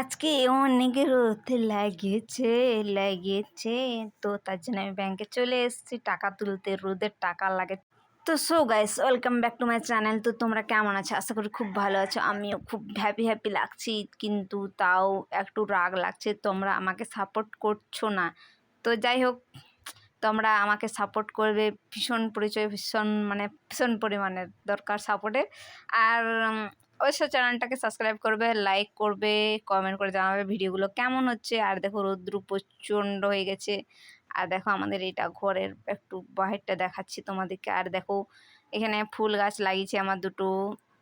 আজকে অনেক রোদ লেগেছে লেগেছে। তো তার জন্য আমি ব্যাংকে চলে এসেছি, টাকা তুলতে রোদের টাকা লাগে। তো so guys welcome back to my channel তো তোমরা কেমন আছো? আশা করি খুব ভালো আছো। আমিও খুব হ্যাপি হ্যাপি লাগছি, কিন্তু তাও একটু রাগ লাগছে। তোমরা আমাকে সাপোর্ট করছ না। তো যাই হোক, তোমরা আমাকে সাপোর্ট করবে ভীষণ পরিচয়, ভীষণ মানে ভীষণ পরিমাণের দরকার সাপোর্টের আর অবশ্যই চ্যানেলটাকে সাবস্ক্রাইব করবে লাইক করবে কমেন্ট করে জানাবে ভিডিওগুলো কেমন হচ্ছে। আর দেখো রৌদ্র প্রচণ্ড হয়ে গেছে। আর দেখো আমাদের এটা ঘরের একটু বাহিরটা দেখাচ্ছি তোমাদেরকে। আর দেখো এখানে ফুল গাছ লাগিয়েছে আমার দুটো।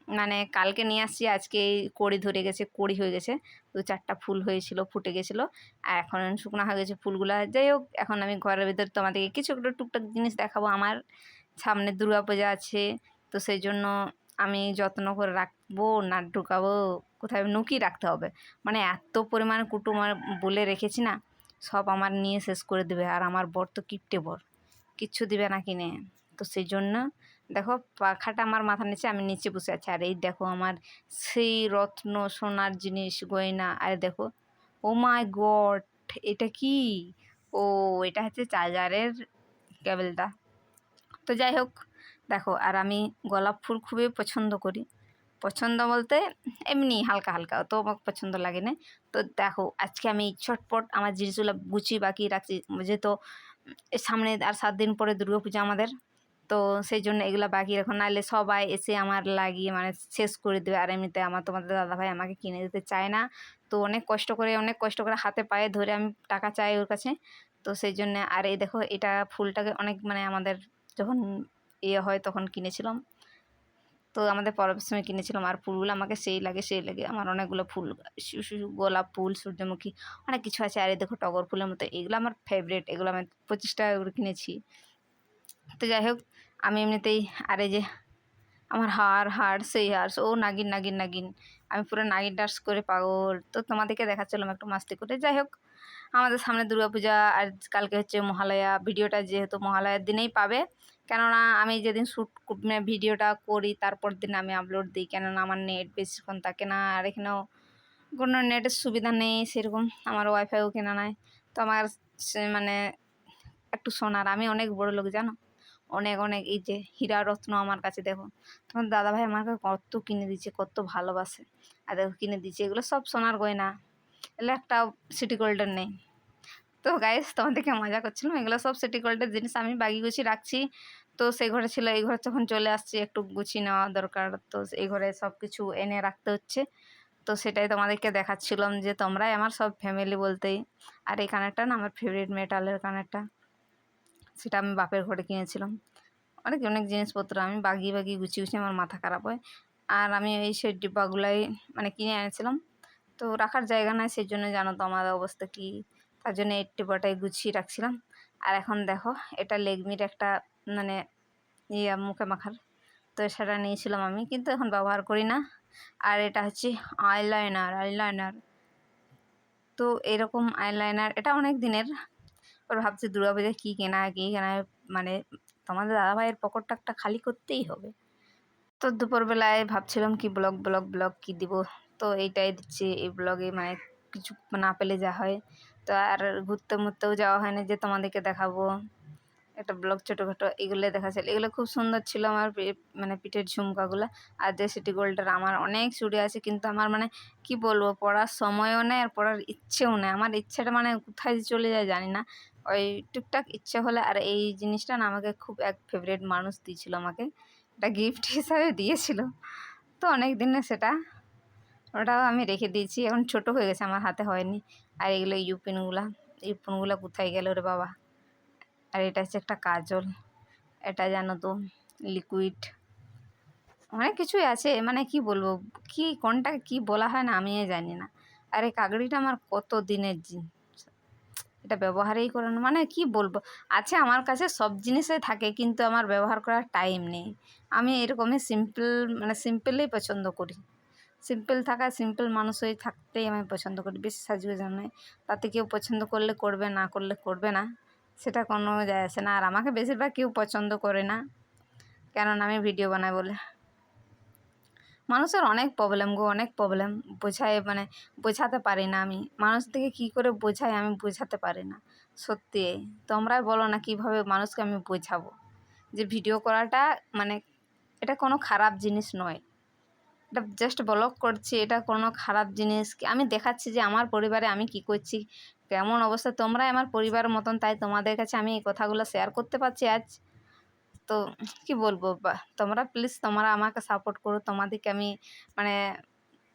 মানে কালকে নিয়ে আসছি, আজকে কড়ি ধরে গেছে, কড়ি হয়ে গেছে। দু চারটা ফুল হয়েছিল, ফুটে গেছিল। আর এখন শুকনো হয়ে গেছে ফুলগুলো। যাই হোক, এখন আমি ঘরের ভিতর তোমাদেরকে কিছু একটু টুকটাক জিনিস দেখাবো। আমার সামনে দুর্গা পূজা আছে, তো সেই জন্য আমি যত্ন করে রাখব না ঢুকাবো, কোথায় নুকি রাখতে হবে। মানে এত পরিমাণে কুটুম আর বলে রেখেছি না, সব আমার নিয়ে শেষ করে দেবে আর আমার বর তো কিপটে বর, কিচ্ছু দিবে না কিনে। তো সেই জন্য দেখো পাখাটা আমার মাথা নিচে, আমি নিচে বসে আছি। আর এই দেখো আমার সেই রত্ন সোনার জিনিস, গয়না, আর দেখো, ও মাই গড, এটা কি? ও, এটা হচ্ছে চার্জারের কেবেলটা। তো যাই হোক দেখো, আর আমি গোলাপ ফুল খুবই পছন্দ করি। পছন্দ বলতে এমনি হালকা হালকা তো আমার পছন্দ লাগে না। তো দেখো, আজকে আমি ছটপট আমার জিনিসগুলো গুছিয়ে বাকি রাখছি। যেহেতু সামনে আর সাত দিন পরে দুর্গা পূজা আমাদের, তো সেই জন্য এগুলো বাকি রাখো। নাহলে সবাই এসে আমার লাগিয়ে মানে শেষ করে দেবে। আর এমনিতে আমার তোমাদের দাদাভাই আমাকে কিনে দিতে চায় না। তো অনেক কষ্ট করে, অনেক কষ্ট করে হাতে পায়ে ধরে আমি টাকা চাই ওর কাছে। তো সেই জন্য, আর এই দেখো, এটা ফুলটাকে অনেক মানে আমাদের যখন ইয়ে হয় তখন কিনেছিলাম। তো আমাদের পরবের সময় কিনেছিলাম, আর ফুলগুলো আমাকে সেই লাগে সেই লাগে। আমার অনেকগুলো ফুল গোলাপ ফুল, সূর্যমুখী, অনেক কিছু আছে। আর দেখো টগর ফুলের মতো, এগুলো আমার ফেভারিট এগুলো আমি পঁচিশ টাকা করে কিনেছি। তো যাই হোক, আমি এমনিতেই, আর এই যে আমার হার হার, সেই হার, ও নাগিন নাগিন নাগিন, আমি পুরো নাগিন ডান্স করে পাগল। তো তোমাদেরকে দেখাচ্ছিলাম একটু মাস্তি করে। যাই হোক, আমাদের সামনে দুর্গাপূজা, আর কালকে হচ্ছে মহালয়া। ভিডিওটা যেহেতু মহালয়ার দিনেই পাবে কেননা আমি যেদিন শ্যুট মানে ভিডিওটা করি তারপর দিন আমি আপলোড দিই। কেননা আমার নেট বেশিক্ষণ থাকে না, আর এখানেও কোনো নেটের সুবিধা নেই, সেরকম আমার ওয়াইফাইও কেনা নাই। তো আমার মানে একটু সোনার, আমি অনেক বড় লোক, জানো? অনেক অনেক, এই যে হীরা রত্ন আমার কাছে, দেখো। তোমার দাদাভাই আমাকে কত কিনে দিচ্ছে কত ভালোবাসে। আর দেখো কিনে দিচ্ছে এগুলো সব সোনার গয়না। এগুলো একটা সিটি গোল্ডের নেই। তো গাইস তোমাদেরকে মজা করছিলাম। এগুলো সব সিটি গোল্ডের জিনিস আমি বাগি গুছিয়ে রাখছি। তো সেই ঘরে ছিল, এই ঘরে যখন চলে আসছি একটু গুছিয়ে নেওয়া দরকার, তো এই ঘরে সব কিছু এনে রাখতে হচ্ছে। তো সেটাই তোমাদেরকে দেখাচ্ছিলাম যে তোমরাই আমার সব ফ্যামিলি বলতেই, আর এই কানেরটা না আমার ফেভারিট মেটালের কানেরটা। সেটা আমি বাপের ঘরে কিনেছিলাম। অনেক অনেক জিনিসপত্র আমি বাগিয়ে বাগিয়ে গুছিয়ে গুছিয়ে আমার মাথা খারাপ হয়। আর আমি এই সেই ডিব্বাগুলাই মানে কিনে এনেছিলাম। তো রাখার জায়গা নাই, সেই জন্য জানো তো আমার অবস্থা কী? তার জন্য এই ডিব্বাটাই গুছিয়ে রাখছিলাম। আর এখন দেখো, এটা লেগমির একটা মানে ইয়ে মুখে মাখার। তো সেটা নিয়েছিলাম আমি, কিন্তু এখন ব্যবহার করি না। আর এটা হচ্ছে আইলাইনার আইলাইনার তো এরকম আইলাইনার এটা অনেক দিনের। এবার ভাবছি দুর্গাপূজায় কী কেনা কী কেনা? মানে তোমাদের দাদাভাইয়ের পকেটটা একটা খালি করতেই হবে। তো দুপুরবেলায় ভাবছিলাম কি ব্লগ ব্লগ ব্লগ কী দিব? তো এইটাই দিচ্ছি, এই ব্লগে মানে কিছু না পেলে যা হয়। তো আর ঘুরতে মুরতেও যাওয়া হয় না যে তোমাদেরকে দেখাবো। একটা ব্লগ ছোটোখাটো এগুলো দেখাচ্ছিল। এগুলো খুব সুন্দর ছিল আমার মানে পিঠের ঝুমকাগুলো। আর যে সিটি গোল্ডের আমার অনেক চুড়ি আছে, কিন্তু আমার মানে কি বলব, পড়ার সময়ও নেই আর পড়ার ইচ্ছেও নেই। আমার ইচ্ছেটা মানে কোথায় চলে যায় জানি না। ওই টুকটাক ইচ্ছে হলে আর এই জিনিসটা না আমাকে খুব এক ফেভারিট মানুষ দিয়েছিল আমাকে। এটা গিফট হিসাবে দিয়েছিল। তো অনেক দিনে সেটা। ওটাও আমি রেখে দিয়েছি। এখন ছোট হয়ে গেছে, আমার হাতে হয়নি। আর এগুলো ইউপিনগুলা ইউপিনগুলো কোথায় গেল রে বাবা? আর এটা হচ্ছে একটা কাজল। এটা জানো তো লিকুইড অনেক কিছুই আছে মানে কি বলব, কি কোনটা কি বলা হয় না আমিও জানি না। আর এই কাগড়িটা আমার কত দিনের জিনিস এটা ব্যবহারই করে না। মানে কি বলব, আছে আমার কাছে সব জিনিসই থাকে, কিন্তু আমার ব্যবহার করার টাইম নেই। আমি এরকমই সিম্পল মানে সিম্পলই পছন্দ করি। সিম্পল থাকা সিম্পল মানুষ হয়ে থাকতেই আমি পছন্দ করি, বেশি সাজুগুজু নয় তাতে কেউ পছন্দ করলে করবে, না করলে করবে না, সেটা কোনো যায় আসে না। আর আমাকে বেশিরভাগ কেউ পছন্দ করে না, কেননা আমি ভিডিও বানাই বলে। মানুষের অনেক প্রবলেম গো, অনেক প্রবলেম বোঝায় মানে বোঝাতে পারি না আমি। মানুষদেরকে কী করে বোঝাই আমি বোঝাতে পারি না, সত্যি। তোমরাই বলো না কীভাবে মানুষকে আমি বোঝাবো। যে ভিডিও করাটা মানে এটা কোনো খারাপ জিনিস নয়। এটা জাস্ট ব্লগ করছি, এটা কোনো খারাপ জিনিস আমি দেখাচ্ছি যে আমার পরিবারে আমি কি করছি। কেমন অবস্থা? তোমরাই আমার পরিবারের মতন, তাই তোমাদের কাছে আমি এই কথাগুলো শেয়ার করতে পারছি আজ। তো কি বলব? তোমরা প্লিজ তোমরা আমাকে সাপোর্ট করো। তোমাদেরকে আমি মানে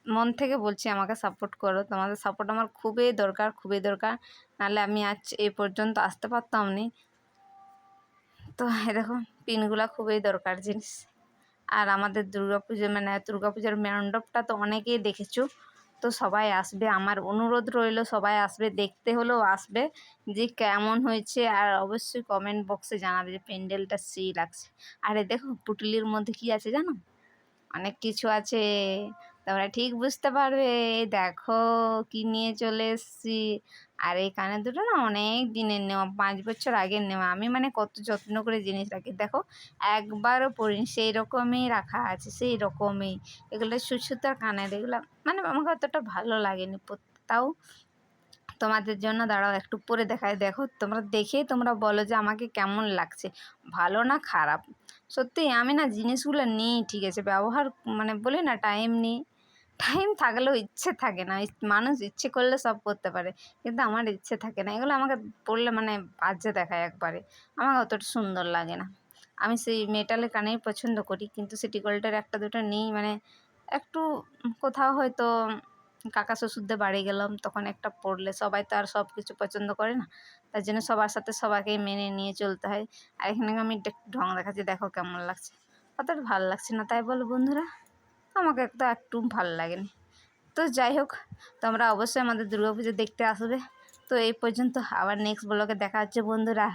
মন থেকে বলছি আমাকে সাপোর্ট করো। তোমাদের সাপোর্ট আমার খুবই দরকার খুবই দরকার। নাহলে আমি আজ এই পর্যন্ত আসতে পারতাম নি। তো দেখো পিনগুলা খুবই দরকার জিনিস। আর আমাদের দুর্গাপুজো মানে দুর্গা পুজোর মণ্ডপটা তো অনেকেই দেখেছ। তো সবাই আসবে, আমার অনুরোধ রইল সবাই আসবে, দেখতে হলেও আসবে যে কেমন হয়েছে। আর অবশ্যই কমেন্ট বক্সে জানাবে যে প্যান্ডেলটা সেই লাগছে। আরে দেখো পুটলির মধ্যে কি আছে জানো? অনেক কিছু আছে। তোমরা ঠিক বুঝতে পারবে। দেখো কি নিয়ে চলে এসছি। আর এই কানের দুটো না অনেক দিনের নেওয়া, পাঁচ বছর আগের নেওয়া। আমি মানে কত যত্ন করে জিনিস রাখি। দেখো একবারও পরিনি সেই রকমই রাখা আছে সেই রকমই এগুলো সুসুতার কানের, এগুলো মানে আমাকে অতটা ভালো লাগেনি। তাও তোমাদের জন্য দাঁড়াও, একটু পরে দেখায় দেখো তোমরা দেখেই তোমরা বলো যে আমাকে কেমন লাগছে। ভালো না খারাপ? সত্যি আমি না জিনিসগুলো নিই, ঠিক আছে? ব্যবহার মানে বলি না টাইম নিই। টাইম থাকলেও ইচ্ছে থাকে না। মানুষ ইচ্ছে করলে সব করতে পারে, কিন্তু আমার ইচ্ছে থাকে না। এগুলো আমাকে পড়লে মানে বাজে দেখায় একবারে। আমাকে অতটা সুন্দর লাগে না। আমি সেই মেটালের কানেই পছন্দ করি, কিন্তু সিটি গোল্ডের একটা, দুটো নেই। মানে একটু কোথাও হয়তো কাকা শ্বশুরদের বাড়ি গেলাম, তখন একটা পড়লে সবাই তো আর সব কিছু পছন্দ করে না। তার জন্য সবার সাথে সবাইকেই মেনে নিয়ে চলতে হয়। আর এখানে আমি ঢং দেখাচ্ছি, দেখো কেমন লাগছে। অতটা ভালো লাগছে না, তাই বলো বন্ধুরা। আমাকে তো একটু ভালো লাগেনি। তো যাই হোক, তোমরা অবশ্যই আমাদের দুর্গাপুজো দেখতে আসবে। তো এই পর্যন্ত আবার নেক্সট ব্লগে দেখা হচ্ছে বন্ধুরা।